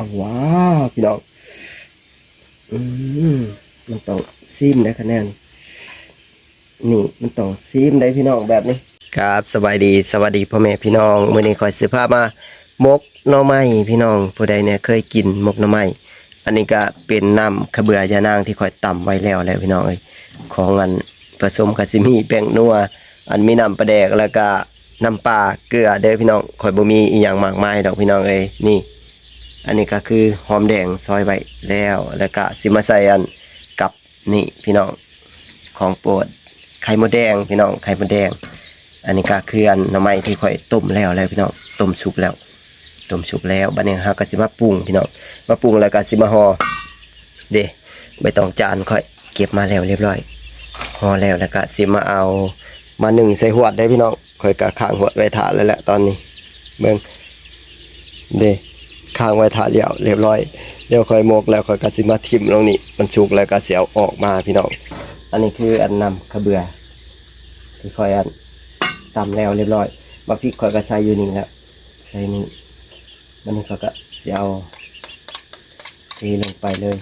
เอาว้าพี่น้องอืมมันต้องซิมได้คะแนนนี่มันต้องซิมได้พี่น้องแบบนี้ ครับสบายดีสวัสดีพ่อแม่พี่น้องมื้อนี้คอยซื้อผ้ามามกหน่อไม้พี่น้องผู้ใดเนี่ยเคยกินมกหน่อไม้อันนี้ก็เป็นน้ำขเบือยานางที่คอยต่ำไว้แล้วแหล้วพี่น้องเอ้ยของอันผสมกับซิมีแป้งนัวอันมีน้ำปลาแดกแล้วก็น้ำปลาเกลือเด้อพี่น้องคอยบ่มีอีหยังมากมายดอกพี่น้องเอ้ยนี่ อันนี้ก็คือหอมแดงซอยไว้แล้ว แล้วก็สิมาใส่อันกับนี่พี่น้องของโปรดไข่มดแดงพี่น้องไข่มดแดง อันนี้ก็คืออันหน่อไม้ที่ค่อยต้มแล้วแล้วพี่น้องต้มสุกแล้วต้มสุกแล้วบัดนี้เฮาก็สิมาปรุงพี่น้องมาปรุงแล้วก็สิมาห่อเด้ใบตองจานค่อยเก็บมาแล้วเรียบร้อยห่อแล้วแล้วก็สิมาเอามาหนึ่งใส่หวดได้พี่น้องค่อยก็ข้างหวดไว้ถาแล้วแหละตอนนี้เบิ่งเด้ ค้างไว้ถาเดียวเรียบร้อยเดี๋ยวค่อยโมกแล้วค่อยกสิมาทิมลงนี่มันชุกแล้วก็เสียวออกมาพี่น้องอันนี้คืออันนำขะเบือที่ค่อยอันตำแล้วเรียบร้อยมาพริกค่อยก็ใส่อยู่นี่แล้วใส่นี่มันนี่เขาก็เสียวเทลงไปเลย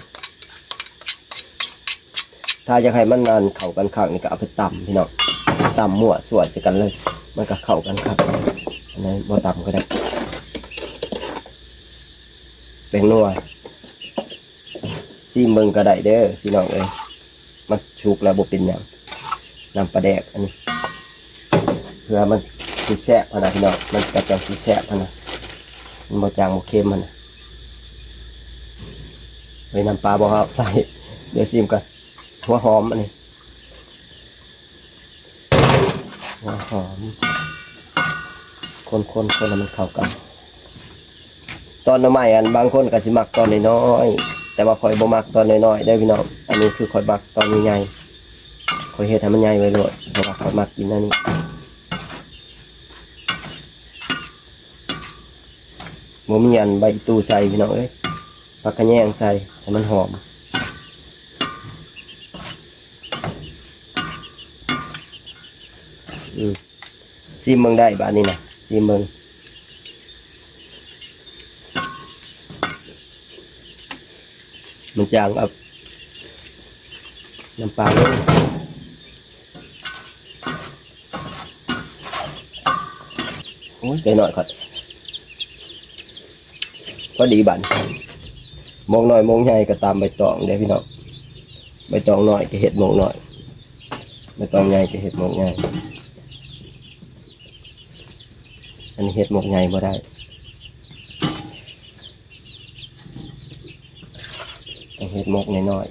ถ้าอยากให้มันนานเข้ากันข้างนี่ก็เอาไปตำพี่น้องตำมั่วส่วนจะกันเลย มันก็เข้ากันครับอันนี้บ่ตำก็ได้ เป็นนัวซีเมืองก็ไดเด้อพี่น้องเอ้ยมันชุกแล้วบ่เป็นหยังน้ำปลาแดกอันนี้ เพื่อมันสิแซ่บพนะพี่น้องมันกระจังสิแซ่บพนะมันบ่จางบ่เค็มมันะไว้น้ำปลาบ่ครับใส่เดี๋ยวซิมกันหัวหอมอันนี้หัวหอม คนๆคนให้มันเข้ากัน ตอนใหม่อันบางคนก็สิมักตอนน้อยๆแต่ว่าข่อยบ่มักตอนน้อยๆได้พี่น้องอันนี้คือข่อยมักตอนใหญ่ๆข่อยเฮ็ดให้มันใหญ่ไว้เลยเพราะว่าข่อยมักกินอันนี้บ่มีอันใบตู้ใส่พี่น้องเอ้ยปักกระแยงใส่ให้มันหอมอืมซิมเมืองได้บ้านนี้นะซิมเมือง มัน จางเอาน้ำปลาลงโอ้ยไปหน่อยครับก็ดีบันมองหน่อยมองใหญ่ก็ตามใบตองเด้อพี่น้องใบตองหน่อยก็เห็ดมองหน่อยใบตองใหญ่ก็เห็ดมองใหญ่อันนี้เห็ดมองใหญ่บ่ได้ ต้อง เห็ดมกน้อย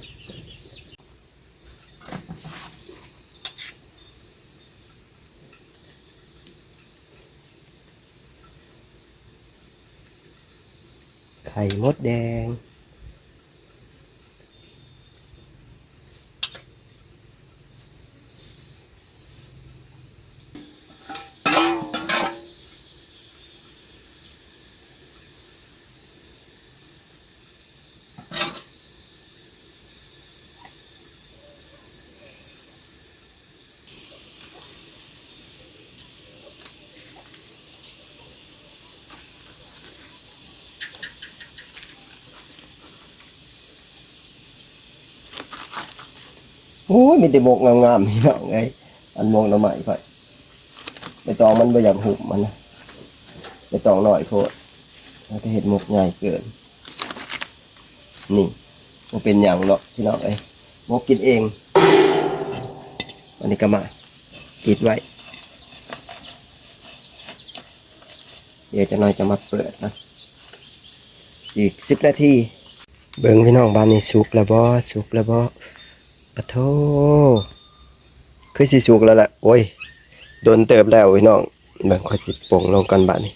ไข่มดแดง โอ้ยมีแต่มกงามๆนี่เนาะไงอันมองหน่อไม้ค่อยใบตองมันบ่อยากหุบมันนะใบตองหน่อยโคตรมันก็เห็ดมกง่ายเกิน นี่มันเป็นอย่างเนาะพี่น้องเอ้ยมกกินเองอันนี้ก็มาปิดไว้ เดี๋ยวจะน้อยจะมาเปิดนะ อีกสิบนาที เบิ่งพี่น้องบ้านนี้สุกแล้วบ่สุกแล้วบ่ ปะโทคือสิสุกแล้วแหละโอ้ยโดนเติบแล้วพี่น้องเบิ่งค่อยสิป่งลงกันบ้านนี้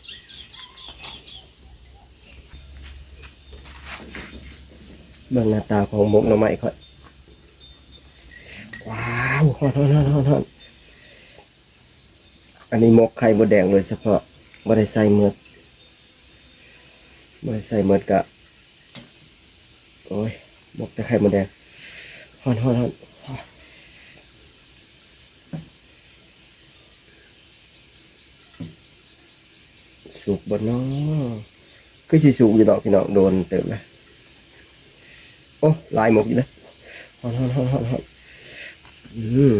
เบิ่งหน้าตาของหมกหน่อไม้ค่อยว้าวฮอนฮอนฮอนฮอนฮอนอันนี้มกไข่มดแดงโดยเฉพาะบ่ได้ใส่เมือดบ่ได้ใส่เมือดกะโอ้ยมกแต่ไข่มดแดง ฮอนฮอนฮอนสุกบนน้อก็สิสูงอยู่ดอกพี่น้องโดนเติมนะโอ้ลายหมกอยู่นะฮอนฮอนฮอนฮอนฮอนอืม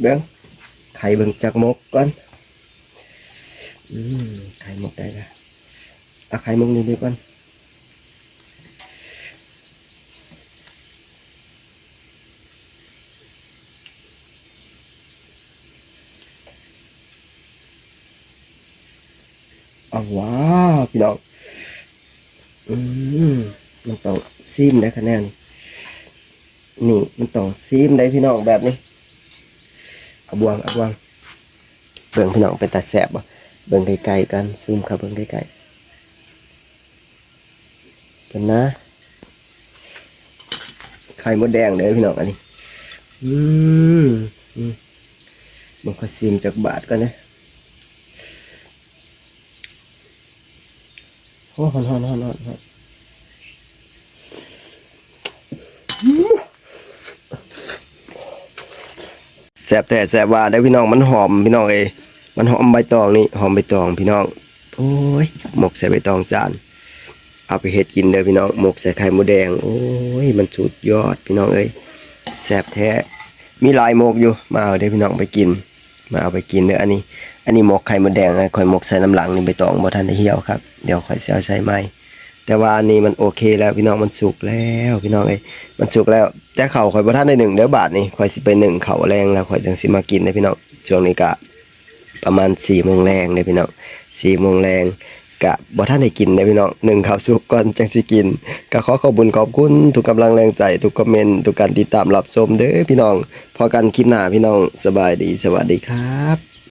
เบิ้งไข่เบิ้งจากหมกก่อนอืมไข่หมกได้ละเอาไข่หมกนี่ดีก่อน เอาว้าวพี่น้องอืมมันต้องซีมได้คะแนนนี่มันต้องซีมได้พี่น้องแบบนี้เอาบวงเอาบวงเบิ่งพี่น้องเป็นตาแสบบ่เบิ่งไกลๆกันซูมครับเบิ่งไกลๆกันนะไข่มดแดงเด้อพี่น้องอันนี้ อืมอืมมันก็ซีมจากบาทก่อนนะ อ้ฮอนฮอนฮอนฮอนฮอนแสบแต่แสบว่าได้พี่น้องมันหอมพี่น้องเอยมันหอมใบตองนี่หอมใบตองพี่น้องโอ้ยหมกใส่ใบตองจานเอาไปเฮ็ดกินเด้อพี่น้องหมกใส่ไข่มดแดง โอ้ยมันสุดยอดพี่น้องเอ้ยแสบแท้มีหลายหมกอยู่มาเอาเด้อพี่น้องไปกิน มาเอาไปกินเด้ออันนี้ อันนี้หมกไข่มดแดงไอ้ข่อยหมกใส่น้ำหลังนี่ใบตองบ่ทันได้เหี่ยวครับเดี๋ยวข่อยสิเอาใส่ใหม่แต่ว่าอันนี้มันโอเคแล้วพี่น้องมันสุกแล้วพี่น้องเอ้ยมันสุกแล้ว แต่เข่าข่อยบ่ทันได้หนึ่งเดี๋ยวบาทนี่ข่อยสิไปหนึ่งเข่าแรงแล้วข่อยจังสิมากินได้พี่น้องช่วงนี้กะประมาณสี่โมงแรงเลยพี่น้องสี่โมงแรงกะบ่ทันได้กินได้พี่น้องหนึ่งข้าวสุกก่อนจังสิกินก็ขอขอบุญขอบคุณทุกกำลังแรงใจทุกคอมเมนต์ทุกการติดตามรับชมเด้อพี่น้องพอกันคลิปหน้าพี่น้องสบายดีสวัสดีครับ